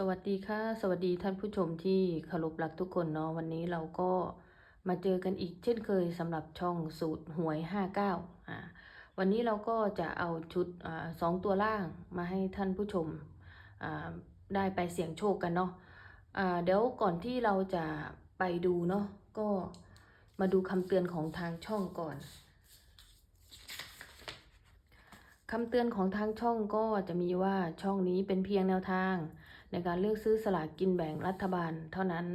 สวัสดีค่ะ สวัสดีท่านผู้ชมที่เคารพรักทุกคนเนาะวันนี้เราก็มาเจอกันอีกเช่นเคยสำหรับช่องสูตรหวย 59อ่าวันนี้เราก็จะเอาชุดอ่าสองตัวล่างมาให้ท่านผู้ชมอ่าได้ไปเสี่ยงโชคกันเนาะอ่าเดี๋ยวก่อนที่เราจะไปดูเนาะก็มาดูคำเตือนของทางช่องก่อนคำเตือนของทางช่องก็จะมีว่าช่องนี้เป็นเพียงแนวทาง ในการเลือกซื้อสลากกินแบ่งรัฐบาล เท่านั้น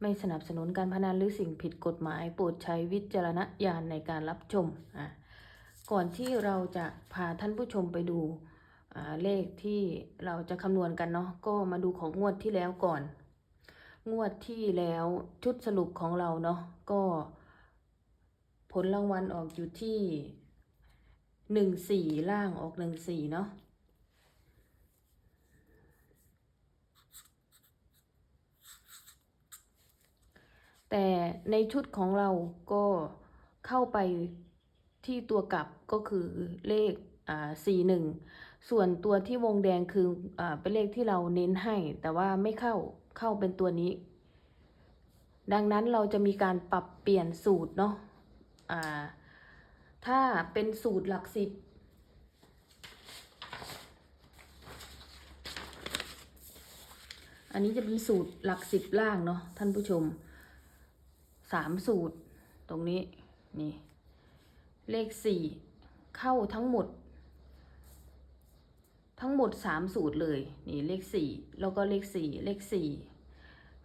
ไม่สนับสนุนการพนันหรือสิ่งผิดกฎหมายโปรดใช้วิจารณญาณในการรับชมอะก่อนที่เราจะพาท่านผู้ชมไปดูเลขที่เราจะคำนวณกันเนาะก็มาดูของงวดที่แล้วก่อน งวดที่แล้วชุดสรุปของเราเนาะก็ ผลรางวัลออกอยู่ที่หนึ่งสี่ล่างออกหนึ่งสี่เนาะ แต่ในชุดของเราก็เข้าไปที่ตัวกลับก็คือเลขอ่าสี่หนึ่งส่วนตัวที่วงแดงคืออ่าเป็นเลขที่เราเน้นให้ แต่ว่าไม่เข้าเข้าเป็นตัวนี้ ดังนั้นเราจะมีการปรับเปลี่ยนสูตรเนาะอ่าถ้าเป็นสูตรหลักสิบอันนี้จะเป็นสูตรหลักสิบล่างเนาะท่านผู้ชม สามสูตร ตรงนี้นี่เลขสี่เข้าทั้งหมด ทั้งหมดสามสูตรเลยนี่เลขสี่แล้วก็เลขสี่เลขสี่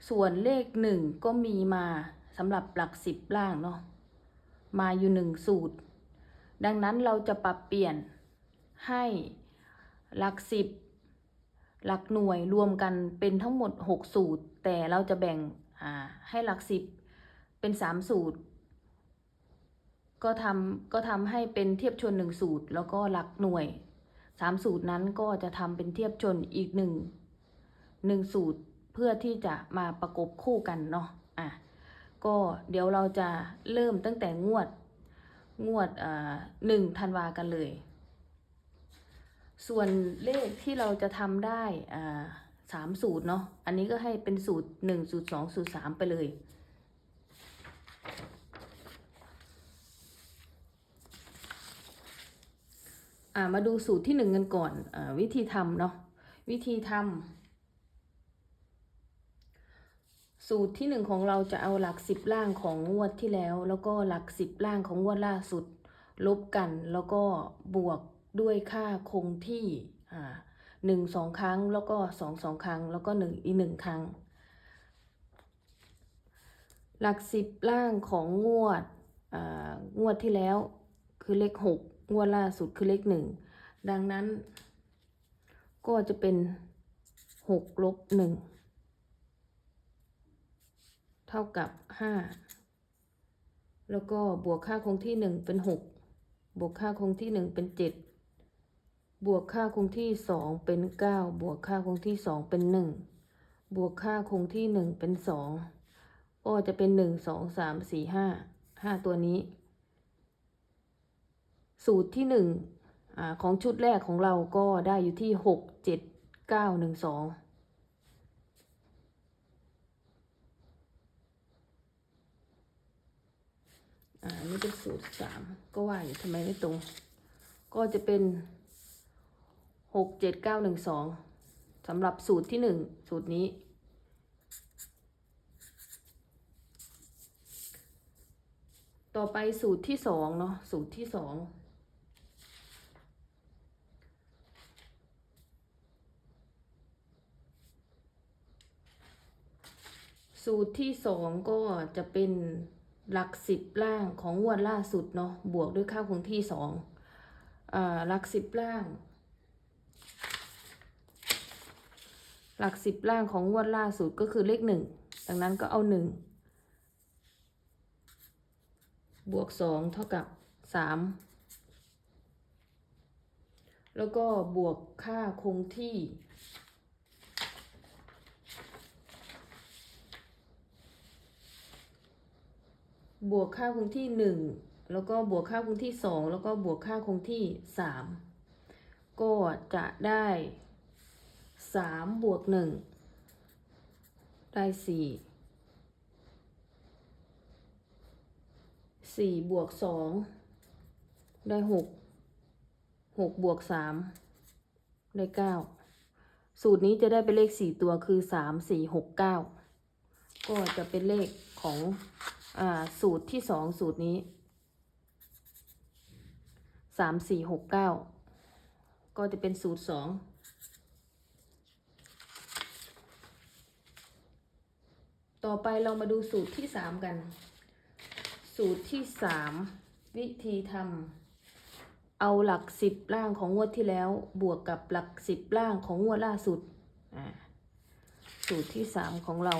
ส่วนเลขหนึ่งก็มีมาสำหรับหลักสิบล่างเนาะมาอยู่หนึ่งสูตร ดังนั้นเราจะปรับเปลี่ยนให้หลักสิบหลักหน่วยรวมกันเป็นทั้งหมด 6 สูตร แต่เราจะแบ่งอ่าให้หลักสิบ เป็น3สูตร ก็ทำก็ทำให้เป็นเทียบชน1สูตร แล้วก็หลักหน่วย3สูตรนั้นก็จะทำเป็นเทียบชนอีก1 1สูตรเพื่อที่จะมาประกบคู่กันเนาะอะก็เดี๋ยวเราจะเริ่มตั้งแต่งวดงวดอ่าหนึ่งธันวากันเลย ส่วนเลขที่เราจะทำได้อ่าสามสูตรเนาะ อันนี้ก็ให้เป็นสูตรหนึ่งสูตรสองสูตรสามไปเลย อ่ามาดูสูตรที่หนึ่งกันก่อนอวิธีทำเนาะวิธีทำสูตรที่หนึ่งของเราจะเอาหลักสิบล่างของงวดที่แล้ว แล้วก็หลักสิบล่างของงวดล่าสุด ลบกันแล้วก็บวกด้วยค่าคงที่อ่าหนึ่งสองครั้งแล้วก็สองสองครั้ง แล้วก็หนึ่งอีกหนึ่งครั้ง หลักสิบล่างของงวดงวดที่แล้วคือเลขหก งวดล่าสุดคือเลขหนึ่ง ดังนั้น ก็จะเป็นหกลบหนึ่งเท่ากับห้าแล้วก็บวกค่าคงที่หนึ่งเป็นหกบวกค่าคงที่หนึ่งเป็นเจ็ดบวกค่าคงที่สองเป็นเก้าบวกค่าคงที่สองเป็นหนึ่งบวกค่าคงที่หนึ่งเป็นสองก็จะเป็นหนึ่งสองสามสี่ห้าห้าตัวนี้ สูตรที่หนึ่งอของชุดแรกของเราก็ได้อยู่ที่หกเจ็ดเก้าหนึ่งสองอ่าอันนี่เป็นสูตรสามก็ว่าอยู่ทำไมไม่ตรง ก็จะเป็นหกเจ็ดเก้าหนึ่งสองสำหรับสูตรที่หนึ่งสูตรนี้ต่อไปสูตรที่สองเนาะสูตรที่สอง สูตรที่สองก็จะเป็นหลักสิบล่างของงวดล่าสุดเนาะบวกด้วยค่าคงที่สองอ่าหลักสิบล่าง หลักสิบล่างของงวดล่าสุดก็คือเลขหนึ่งดังนั้นก็เอาหนึ่งบวกสองเท่ากับสามแล้วก็บวกค่าคงที่ บวกค่าคงที่หนึ่งแล้วก็บวกค่าคงที่สองแล้วก็บวกค่าคงที่สามก็จะได้สามบวกหนึ่งได้สี่สี่บวกสองได้หกหกบวกสามได้เก้าสูตรนี้จะได้เป็นเลขสี่ตัวคือสามสี่หกเก้าก็จะเป็นเลขของ สูตรที่สองสูตรนี้สามสี่หกเก้าก็จะเป็นสูตรสองต่อไปเรามาดูสูตรที่สามกัน สูตรที่สามวิธีทำเอาหลักสิบล่างของงวดที่แล้ว บวกกับหลักสิบล่างของงวดล่าสุดอ่าสูตรที่สามของเรา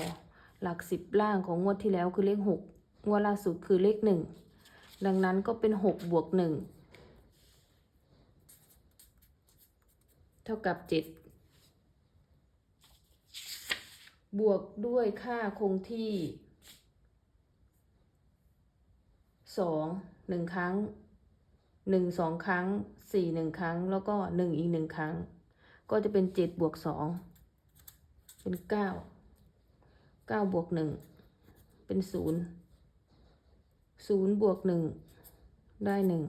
หลักสิบล่างของงวดที่แล้วคือเลขหก งวดล่าสุดคือเลขหนึ่งดังนั้นก็เป็นหกบวกหนึ่งเท่ากับเจ็ดบวกด้วยค่าคงที่สองหนึ่งครั้งหนึ่งสองครั้งสี่หนึ่งครั้ง แล้วก็หนึ่งอีกหนึ่งครั้ง ก็จะเป็นเจ็ดบวกสองเป็นเก้าเก้าบวกหนึ่งเป็นศูนย์ ศูนย์บวกหนึ่งได้หนึ่ง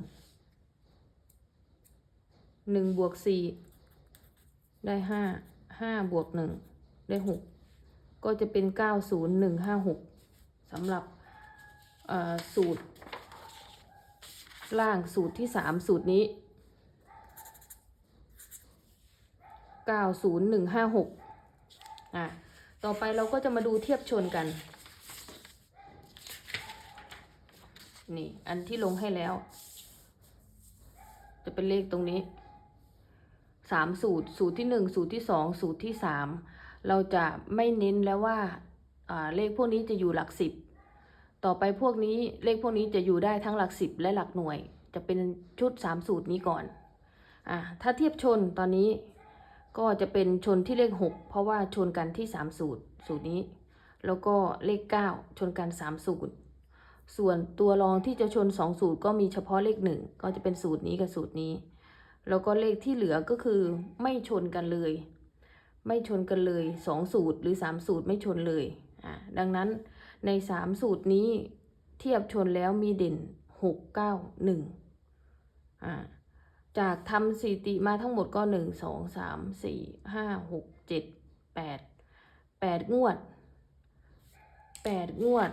หนึ่งบวกสี่ได้ห้าห้าบวกหนึ่งได้หกก็จะเป็น90156สำหรับสูตร ล่างสูตรที่3สูตรนี้90156อะต่อไปเราก็จะมาดูเทียบชนกัน นี่ อันที่ลงให้แล้ว จะเป็นเลขตรงนี้สามสูตร สูตรที่หนึ่งสูตรที่สองสูตรที่สามเราจะไม่เน้นแล้วว่าเลขพวกนี้จะอยู่หลักสิบต่อไปพวกนี้เลขพวกนี้จะอยู่ได้ทั้งหลักสิบและหลักหน่วย จะเป็นชุดสามสูตรนี้ก่อนอ่าถ้าเทียบชนตอนนี้ก็จะเป็นชนที่เลขหกเพราะว่าชนกันที่สามสูตรสูตรนี้ แล้วก็เลขเก้าชนกันสามสูตร ส่วนตัวรองที่จะชนสองสูตรก็มีเฉพาะเลขหนึ่งก็จะเป็นสูตรนี้กับสูตรนี้ แล้วก็เลขที่เหลือก็คือไม่ชนกันเลย ไม่ชนกันเลยสองสูตรหรือสามสูตรไม่ชนเลยอ่าดังนั้นในสามสูตรนี้เทียบชนแล้วมีเด่นหกเก้าหนึ่งอ่าจากทำสถิติมาทั้งหมดก็หนึ่งสองสามสี่ห้าหกเจ็ดแปดแปดงวดแปดงวด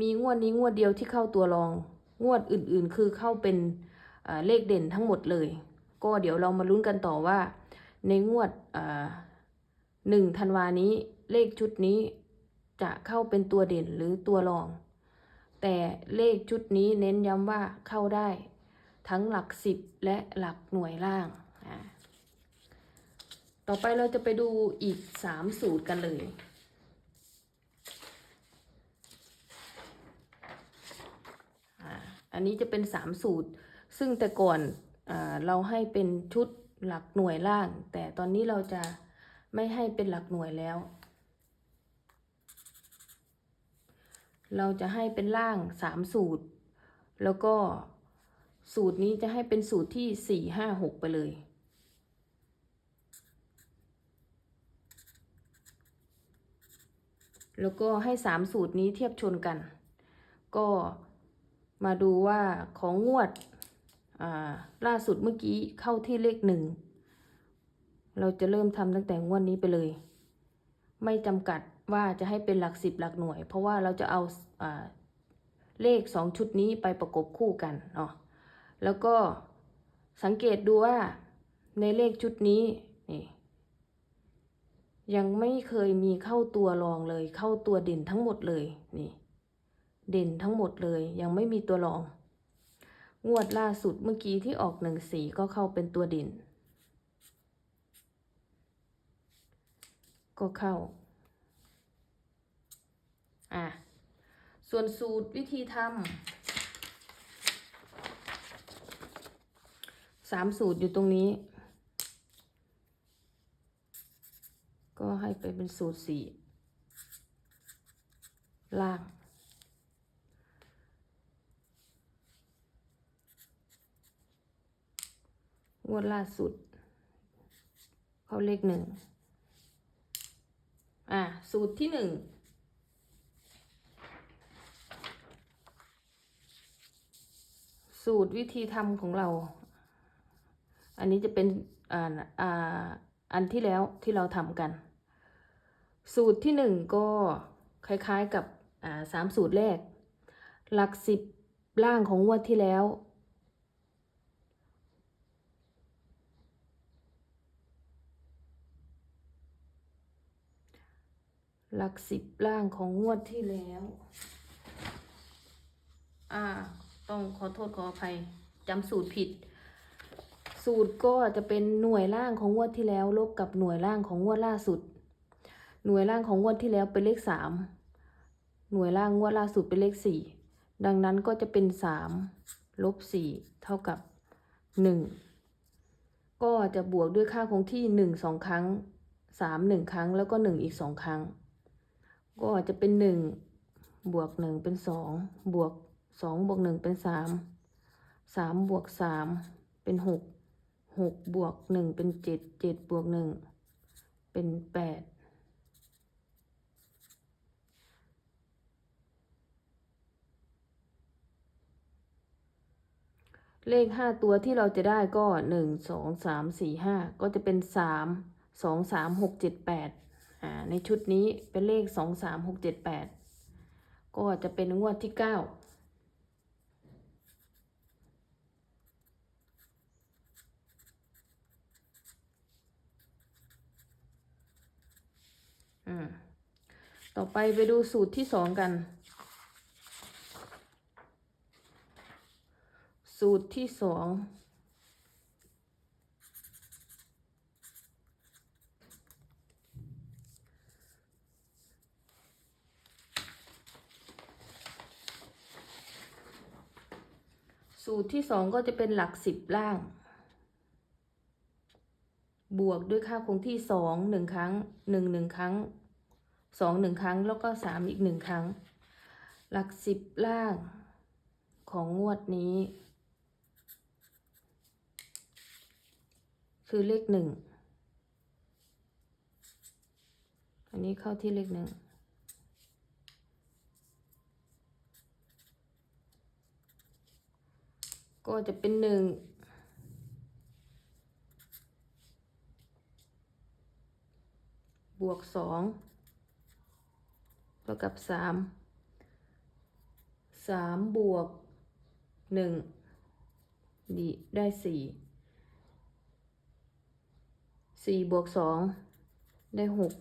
มีงวดนี้งวดเดียวที่เข้าตัวรอง งวดอื่นๆ คือเข้าเป็นเลขเด่นทั้งหมดเลย ก็เดี๋ยวเรามาลุ้นกันต่อว่า ในงวดหนึ่งธันวานี้เลขชุดนี้จะเข้าเป็นตัวเด่นหรือตัวรอง แต่เลขชุดนี้เน้นย้ำว่าเข้าได้ทั้งหลักสิบและหลักหน่วยล่าง ต่อไปเราจะไปดูอีกสามสูตรกันเลย อันนี้จะเป็นสามสูตร ซึ่งแต่ก่อนอเราให้เป็นชุดหลักหน่วยล่าง แต่ตอนนี้เราจะไม่ให้เป็นหลักหน่วยแล้ว เราจะให้เป็นล่างสามสูตร แล้วก็สูตรนี้จะให้เป็นสูตรที่สี่ห้าหกไปเลยแล้วก็ให้สามสูตรนี้เทียบชนกัน ก็ มาดูว่าของงวดล่าสุดเมื่อกี้เข้าที่เลขหนึ่ง เราจะเริ่มทำตั้งแต่งวดนี้ไปเลย ไม่จำกัดว่าจะให้เป็นหลักสิบหลักหน่วย เพราะว่าเราจะเอาอาเลขสองชุดนี้ไปประกบคู่กันเนาะแล้วก็สังเกตดูว่าในเลขชุดนี้นี่ยังไม่เคยมีเข้าตัวรองเลยเข้าตัวเด่นทั้งหมดเลยนี่ เด่นทั้งหมดเลย ยังไม่มีตัวรอง งวดล่าสุดเมื่อกี้ที่ออกหนึ่งสีก็เข้าเป็นตัวเด่น ก็เข้า อะ ส่วนสูตรวิธีทำสามสูตรอยู่ตรงนี้ ก็ให้ไปเป็นสูตรสี่ล่าง วดล่าสุด เขาเลขหนึ่ง อะ สูตรที่หนึ่ง สูตรวิธีทำของเรา อันนี้จะเป็น อ่า อ่า อันที่แล้วที่เราทำกัน สูตรที่หนึ่งก็คล้ายๆกับ อ่าสามสูตรแรก หลักสิบล่างของงวดที่แล้ว หลักสิบล่างของงวดที่แล้ว อ่า ต้องขอโทษขออภัยจำสูตรผิด สูตรก็จะเป็นหน่วยล่างของงวดที่แล้ว ลบกับหน่วยล่างของงวดล่าสุด หน่วยล่างของงวดที่แล้วเป็นเลขสามหน่วยล่างงวดล่าสุดเป็นเลขสี่ดังนั้นก็จะเป็นสามลบสี่เท่ากับหนึ่งก็จะบวกด้วยค่าคงที่หนึ่งสองครั้งสามหนึ่งครั้งแล้วก็หนึ่งอีกสองครั้ง ก็จะเป็นหนึ่งบวกหนึ่งเป็นสองบวกสองบวกหนึ่งเป็นสามสามบวกสามเป็นหกหกบวกหนึ่งเป็นเจ็ดเจ็ดบวกหนึ่งเป็นแปดเลขห้าตัวที่เราจะได้ก็หนึ่งสองสามสี่ห้าก็จะเป็นสามสองสามหกเจ็ดแปด ในชุดนี้เป็นเลขสองสามหกเจ็ดแปดก็จะเป็นงวดที่เก้าต่อไปไปดูสูตรที่สองกัน สูตรที่สอง สูตรที่สองก็จะเป็นหลักสิบล่าง บวกด้วยค่าคงที่สองหนึ่งครั้งหนึ่งหนึ่งครั้งสองหนึ่งครั้งแล้วก็สามอีกหนึ่งครั้ง หลักสิบล่างของงวดนี้ คือเลขหนึ่งอันนี้เข้าที่เลขหนึ่ง ก็จะเป็นหนึ่งบวกสองเท่ากับสามสามบวกหนึ่งดีได้สี่สี่บวกสองได้หก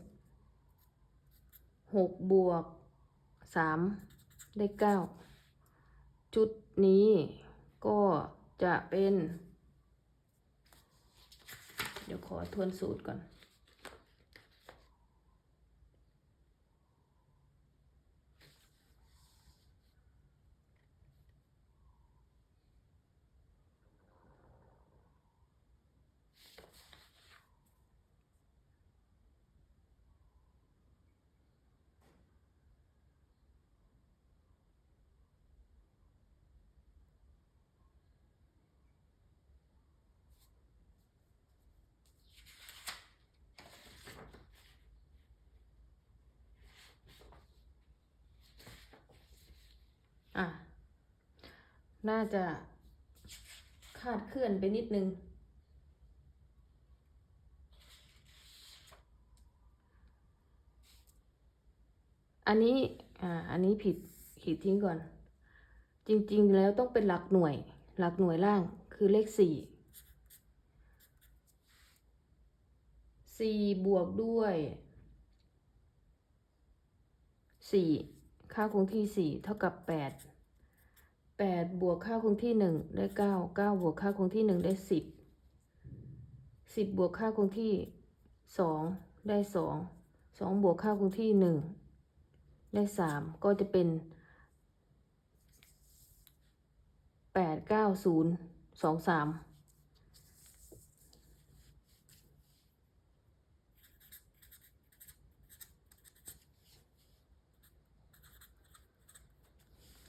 หกบวกสามได้เก้าจุดนี้ ก็จะเป็น เดี๋ยวขอทวนสูตรก่อน อะ น่าจะคาดเคลื่อนไปนิดนึง อันนี้ อ่า อันนี้ผิดขีดทิ้งก่อน จริง ๆ แล้วต้องเป็นหลักหน่วย หลักหน่วยล่างคือเลขสี่สี่บวกด้วยสี่ ค่าคงที่ 4 เท่ากับ 8 8 บวกค่าคงที่ 1 ได้ 9 9 บวกค่าคงที่ 1 ได้ 10 10 บวกค่าคงที่ 2 ได้ 2 2 บวกค่าคงที่ 1 ได้ 3 ก็จะเป็น 8 9 0 2 3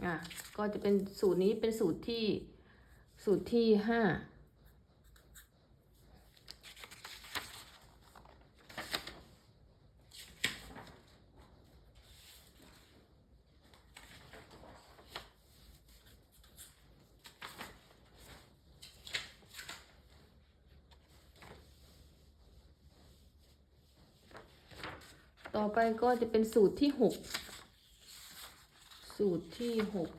อะก็จะเป็นสูตรนี้เป็นสูตรที่สูตรที่ห้าต่อไปก็จะเป็นสูตรที่หก สูตรที่หก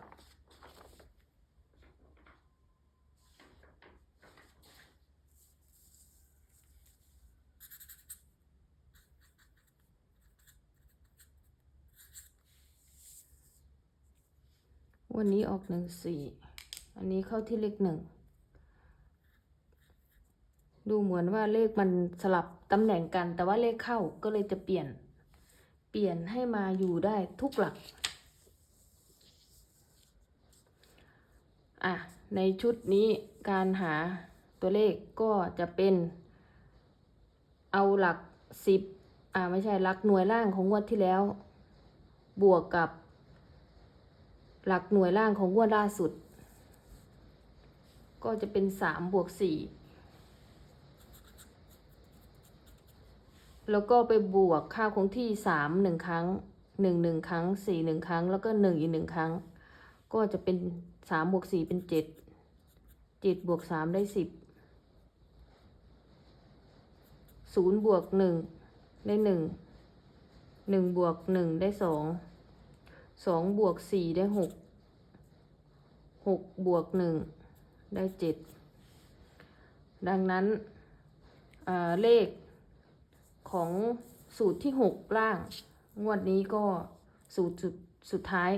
วันนี้ออกหนึ่งสี่ อันนี้เข้าที่เลขหนึ่ง ดูเหมือนว่าเลขมันสลับตำแหน่งกัน แต่ว่าเลขเข้าก็เลยจะเปลี่ยน เปลี่ยนให้มาอยู่ได้ทุกหลัก อะในชุดนี้การหาตัวเลขก็จะเป็น เอาหลักสิบอ่าไม่ใช่หลักหน่วยล่างของงวดที่แล้ว บวกกับ หลักหน่วยล่างของงวดล่าสุด ก็จะเป็นสามบวกสี่แล้วก็ไปบวกค่าคงที่สามหนึ่งครั้งหนึ่งหนึ่งครั้งสี่หนึ่งครั้ง แล้วก็หนึ่งอีกหนึ่งครั้ง ก็จะเป็น สามบวกสี่เป็นเจ็ดเจ็ดบวกสามได้สิบศูนย์บวกหนึ่งได้หนึ่งหนึ่งบวกหนึ่งได้สองสองบวกสี่ได้หกหกบวกหนึ่งได้เจ็ดดังนั้นเลขของสูตรที่หกล่าง งวดนี้ก็สูตรสุดสุดท้าย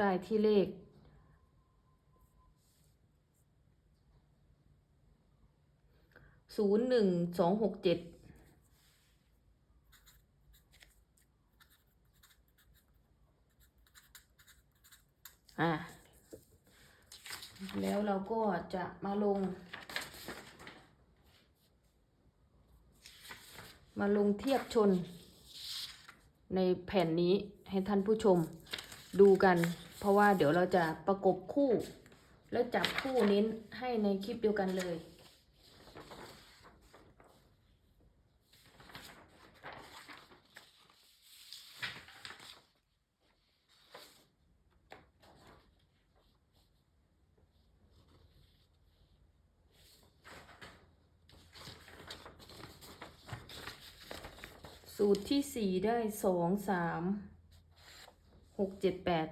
ได้ที่เลข ศูนย์หนึ่งสองหกเจ็ดอะแล้วเราก็จะมาลง มาลงเทียบชนในแผ่นนี้ให้ท่านผู้ชมดูกัน เพราะว่าเดี๋ยวเราจะประกบคู่ แล้วจับคู่เน้นให้ในคลิปเดียวกันเลย สูตรที่สี่ได้สองสามหกเจ็ดแปด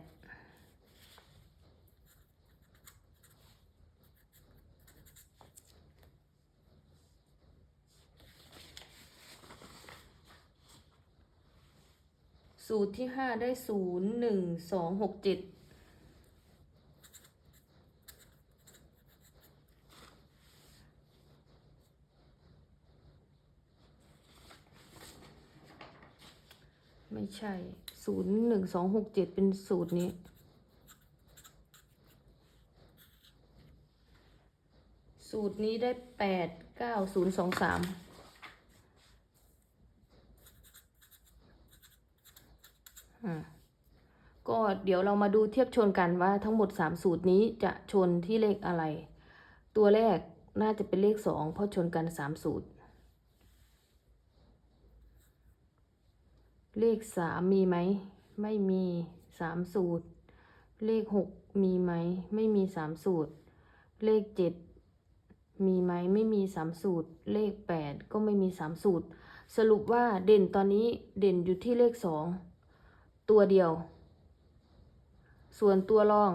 สูตรที่ห้าได้ศูนย์หนึ่งสองหกเจ็ดไม่ใช่ศูนย์หนึ่งสองหกเจ็ดเป็นสูตรนี้สูตรนี้ได้แปดเก้าศูนย์สองสาม ก็เดี๋ยวเรามาดูเทียบชนกันว่าทั้งหมดสามสูตรนี้จะชนที่เลขอะไร ตัวแรกน่าจะเป็นเลขสองเพราะชนกันสามสูตร เลขสามมีไหม ไม่มีสามสูตร เลขหกมีไหม ไม่มีสามสูตร เลขเจ็ดมีไหม ไม่มีสามสูตร เลขแปดก็ไม่มีสามสูตร สรุปว่าเด่นตอนนี้เด่นอยู่ที่เลขสอง ตัวเดียว ส่วนตัวรอง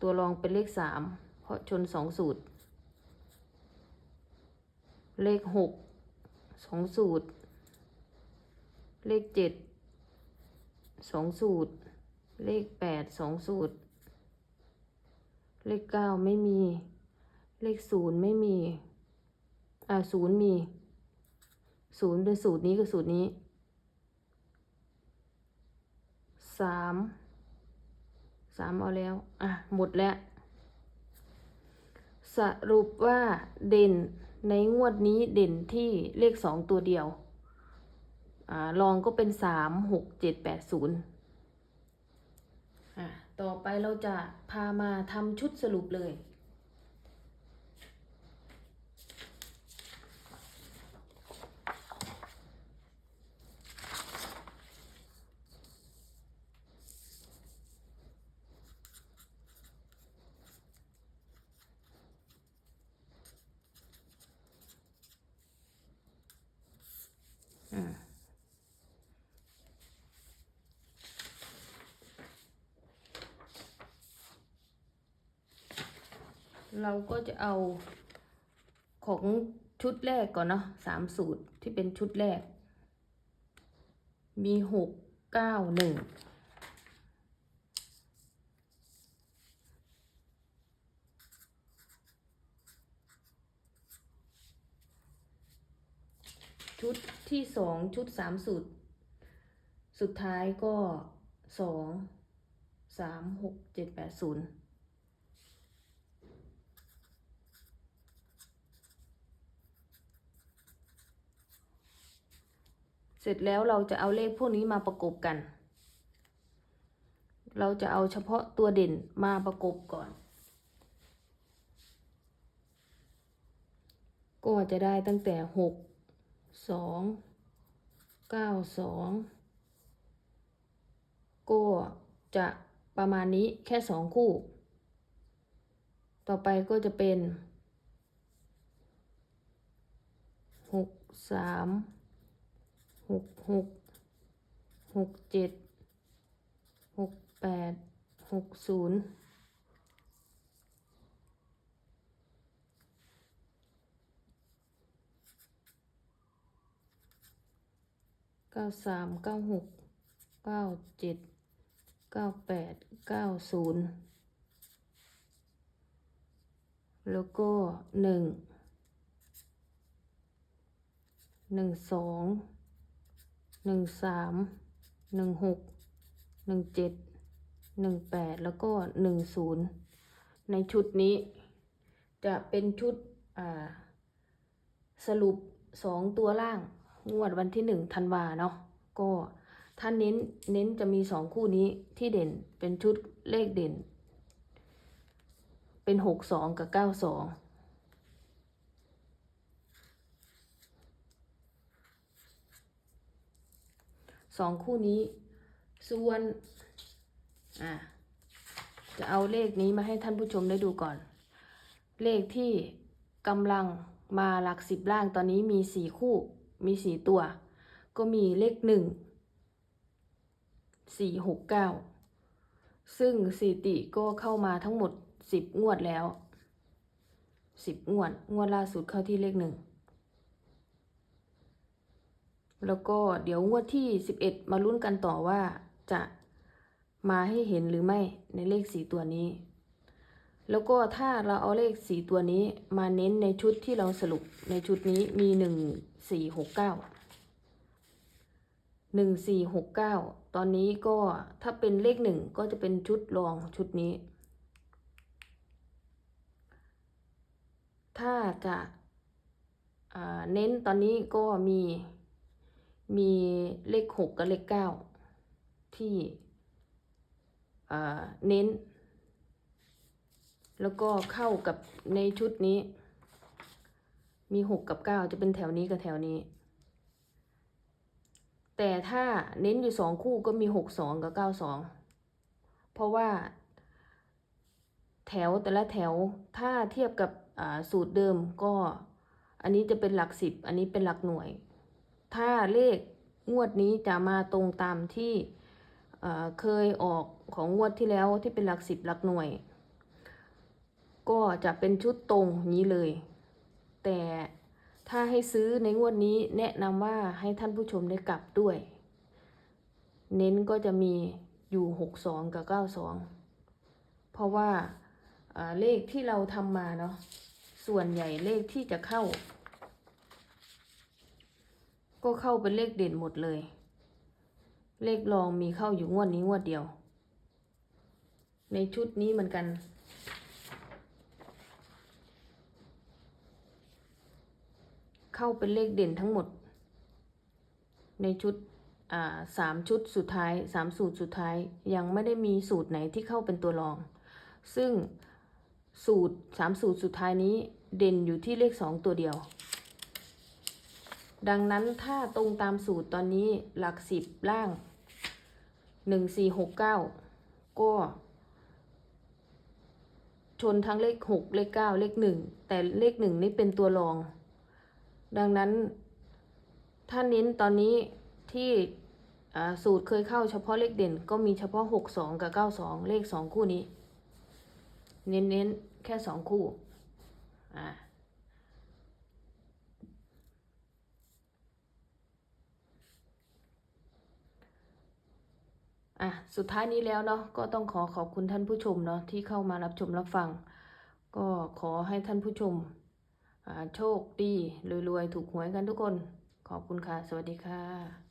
ตัวรองเป็นเลขสามเพราะชนสองสูตร เลขหกสองสูตร เลขเจ็ดสองสูตร เลขแปดสองสูตร เลขเก้าไม่มี เลขศูนย์ไม่มี อ่าศูนย์มีศูนย์เป็นสูตรนี้กับสูตรนี้ สามสามเอาแล้ว อะ หมดแล้ว สรุปว่าเด่นในงวดนี้เด่นที่เลขสองตัวเดียว อ่าลองก็เป็นสามหกเจ็ดแปดศูนย์อะ ต่อไปเราจะพามาทำชุดสรุปเลย เราก็จะเอาของชุดแรกก่อนเนาะสามสูตรที่เป็นชุดแรก มีหกเก้าหนึ่งชุดที่สองชุดสามสูตร สุดท้ายก็สองสามหกเจ็ดแปดศูนย์ เสร็จแล้วเราจะเอาเลขพวกนี้มาประกบกัน เราจะเอาเฉพาะตัวเด่นมาประกบก่อน ก็จะได้ตั้งแต่หกสองเก้าสองก็จะประมาณนี้แค่สองคู่ ต่อไปก็จะเป็นหกสาม หกหกหกเจ็ดหกแปดหกศูนย์เก้าสามเก้าหกเก้าเจ็ดเก้าแปดเก้าศูนย์แล้วก็หนึ่งหนึ่งสอง หนึ่งสามหนึ่งหกหนึ่งเจ็ดหนึ่งแปดแล้วก็หนึ่งศูนย์ในชุดนี้ จะเป็นชุดสรุปสองตัวล่าง งวดวันที่หนึ่งธันวาเนาะก็ถ้าเน้นเน้นจะมีสองคู่นี้ที่เด่นเป็นชุดเลขเด่น เป็นหกสองกับเก้าสอง สองคู่นี้ ส่วน อะจะเอาเลขนี้มาให้ท่านผู้ชมได้ดูก่อน เลขที่กำลังมาหลักสิบล่างตอนนี้มีสี่คู่ มีสี่ตัว ก็มีเลขหนึ่งสี่หกเก้าซึ่งสถิติก็เข้ามาทั้งหมดสิบงวดแล้วสิบงวด งวดล่าสุดเข้าที่เลขหนึ่ง แล้วก็เดี๋ยวงวดที่สิบเอ็ดมาลุ้นกันต่อว่าจะมาให้เห็นหรือไม่ในเลขสีตัวนี้ แล้วก็ถ้าเราเอาเลขสีตัวนี้มาเน้นในชุดที่เราสรุปในชุดนี้มีหนึ่งสี่หกเก้าหนึ่งสี่หกเก้าตอนนี้ก็ถ้าเป็นเลขหนึ่งก็จะเป็นชุดรองชุดนี้ ถ้าจะเน้นตอนนี้ก็มี มีเลขหกกับเลขเก้าที่เน้น แล้วก็เข้ากับในชุดนี้ มีหกกับเก้าจะเป็นแถวนี้กับแถวนี้ แต่ถ้าเน้นอยู่สองคู่ก็มีหกสองกับเก้าสองเพราะว่า แถวแต่ละแถวถ้าเทียบกับสูตรเดิมก็อันนี้จะเป็นหลักสิบอันนี้เป็นหลักหน่วย ถ้าเลขงวดนี้จะมาตรงตามที่เคยออกของงวดที่แล้วที่เป็นหลักสิบหลักหน่วย ก็จะเป็นชุดตรงนี้เลย แต่ถ้าให้ซื้อในงวดนี้แนะนำว่าให้ท่านผู้ชมได้กลับด้วย เน้นก็จะมีอยู่หกสองกับเก้าสองเพราะว่าเลขที่เราทำมาเนาะส่วนใหญ่เลขที่จะเข้า ก็เข้าเป็นเลขเด่นหมดเลย เลขรองมีเข้าอยู่งวดนี้งวดเดียว ในชุดนี้เหมือนกัน เข้าเป็นเลขเด่นทั้งหมด ในชุดสามชุดสุดท้ายสามสูตรสุดท้ายยังไม่ได้มีสูตรไหนที่เข้าเป็นตัวรอง ซึ่งสูตรสามสูตรสุดท้ายนี้เด่นอยู่ที่เลขสองตัวเดียว ดังนั้นถ้าตรงตามสูตรตอนนี้หลักสิบล่างหนึ่งสี่หกเก้าก็ชนทั้งเลขหกเลขเก้าเลขหนึ่งแต่เลขหนึ่งนี่เป็นตัวรอง ดังนั้นถ้าเน้นตอนนี้ที่สูตรเคยเข้าเฉพาะเลขเด่นก็มีเฉพาะหกสองกับเก้าสองเลขสองคู่นี้ เน้นๆ แค่สองคู่ อะ อะสุดท้ายนี้แล้วเนาะก็ต้องขอขอบคุณท่านผู้ชมเนาะที่เข้ามารับชมรับฟัง ก็ขอให้ท่านผู้ชมโชคดีรวยๆ ถูกหวยกันทุกคน ขอบคุณค่ะ สวัสดีค่ะ